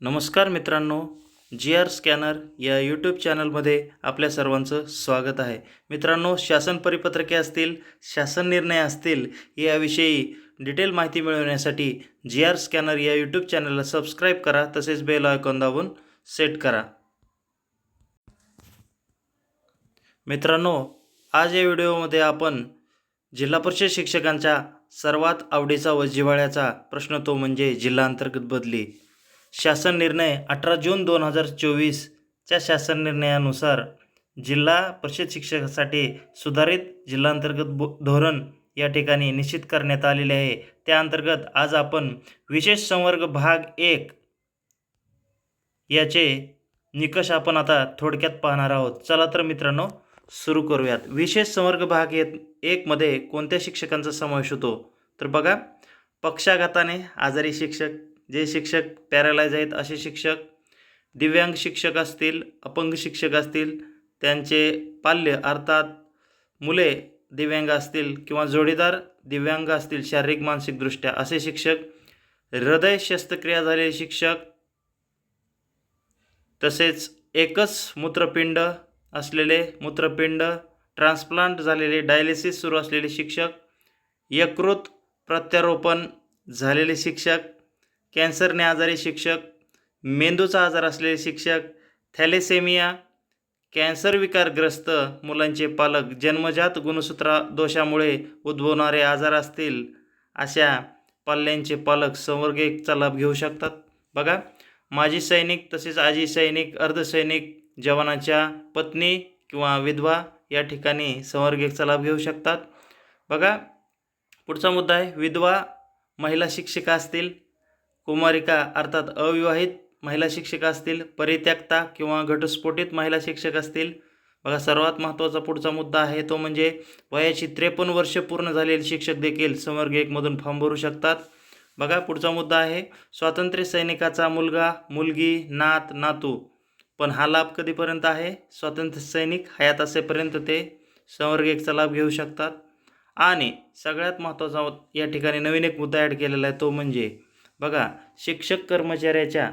नमस्कार मित्रांनो G R scanner या यूट्यूब चॅनलमध्ये आपल्या सर्वांचं स्वागत आहे. मित्रांनो शासन परिपत्रके असतील शासन निर्णय असतील याविषयी डिटेल माहिती मिळवण्यासाठी जी आर स्कॅनर या यूट्यूब चॅनलला सबस्क्राईब करा तसेच बेल आयकॉन दाबून सेट करा. मित्रांनो आज या व्हिडिओमध्ये आपण जिल्हा परिषद शिक्षकांच्या सर्वात आवडीचा व जिव्हाळ्याचा प्रश्न तो म्हणजे जिल्हा अंतर्गत बदली. शासन निर्णय अठरा जून दोन हजार चोवीसच्या शासन निर्णयानुसार जिल्हा परिषद शिक्षकासाठी सुधारित जिल्हांतर्गत बो धोरण या ठिकाणी निश्चित करण्यात आलेले आहे. त्याअंतर्गत आज आपण विशेष संवर्ग भाग एक याचे निकष आपण आता थोडक्यात पाहणार आहोत. चला तर मित्रांनो सुरू करूयात. विशेष संवर्ग भाग एक एकमध्ये कोणत्या शिक्षकांचा समावेश होतो? तर बघा पक्षाघाताने आजारी शिक्षक जे शिक्षक पॅरालाइज आहेत असे शिक्षक दिव्यांग शिक्षक असतील अपंग शिक्षक असतील त्यांचे पाल्य अर्थात मुले दिव्यांग असतील किंवा जोडीदार दिव्यांग असतील शारीरिक मानसिकदृष्ट्या असे शिक्षक हृदय शस्त्रक्रिया झालेले शिक्षक तसेच एकच मूत्रपिंड असलेले मूत्रपिंड ट्रान्सप्लांट झालेले डायलिसिस सुरू असलेले शिक्षक यकृत प्रत्यारोपण झालेले शिक्षक कॅन्सरने आजारी शिक्षक मेंदूचा आजार असलेले शिक्षक थॅलेसेमिया कॅन्सर विकारग्रस्त मुलांचे पालक जन्मजात गुणसूत्रा दोषामुळे उद्भवणारे आजार असतील अशा पाल्यांचे पालक संवर्ग एकचा लाभ घेऊ शकतात. बघा माजी सैनिक तसेच आजी सैनिक अर्धसैनिक जवानाच्या पत्नी किंवा विधवा या ठिकाणी संवर्ग एकचा लाभ घेऊ शकतात. बघा पुढचा मुद्दा आहे विधवा महिला शिक्षिका असतील कुमारिका अर्थात अविवाहित महिला शिक्षिका असतील परित्यक्ता किंवा घटस्फोटित महिला शिक्षक असतील. बघा सर्वात महत्त्वाचा पुढचा मुद्दा आहे तो म्हणजे वयाची त्रेपन्न वर्ष पूर्ण झालेले शिक्षक देखील संवर्ग एकमधून फॉर्म भरू शकतात. बघा पुढचा मुद्दा आहे स्वातंत्र्य सैनिकाचा मुलगा मुलगी नात नातू. पण हा लाभ कधीपर्यंत आहे? स्वातंत्र्य सैनिक हयात असेपर्यंत ते संवर्ग एकचा लाभ घेऊ शकतात. आणि सगळ्यात महत्त्वाचा या ठिकाणी नवीन एक मुद्दा ॲड केलेला आहे तो म्हणजे बघा शिक्षक कर्मचाऱ्याच्या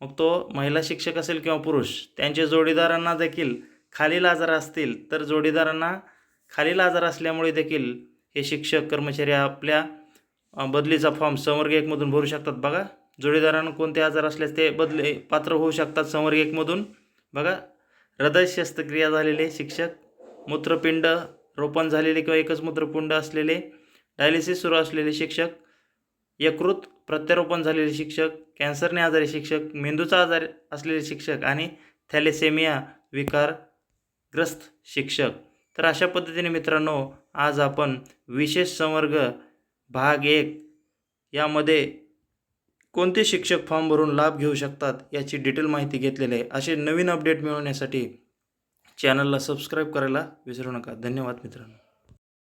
मग तो महिला शिक्षक असेल किंवा पुरुष त्यांच्या जोडीदारांना देखील खालील आजार असतील तर जोडीदारांना खालील आजार असल्यामुळे देखील हे शिक्षक कर्मचारी आपल्या बदलीचा फॉर्म संवर्ग एकमधून भरू शकतात. बघा जोडीदारांना कोणते आजार असल्यास ते बदले पात्र होऊ शकतात संवर्ग एकमधून. बघा हृदय शस्त्रक्रिया झालेले शिक्षक मूत्रपिंड रोपण झालेले किंवा एकच मूत्रपिंड असलेले डायलिसिस सुरू असलेले शिक्षक यकृत प्रत्यारोपण झालेले शिक्षक कॅन्सरने आजारी शिक्षक मेंदूचा आजार असलेले शिक्षक आणि थॅलेसेमिया विकारग्रस्त शिक्षक. तर अशा पद्धतीने मित्रांनो आज आपण विशेष संवर्ग भाग एक यामध्ये कोणते शिक्षक फॉर्म भरून लाभ घेऊ शकतात याची डिटेल माहिती घेतलेली आहे. असे नवीन अपडेट मिळवण्यासाठी चॅनलला सबस्क्राईब करायला विसरू नका. धन्यवाद मित्रांनो.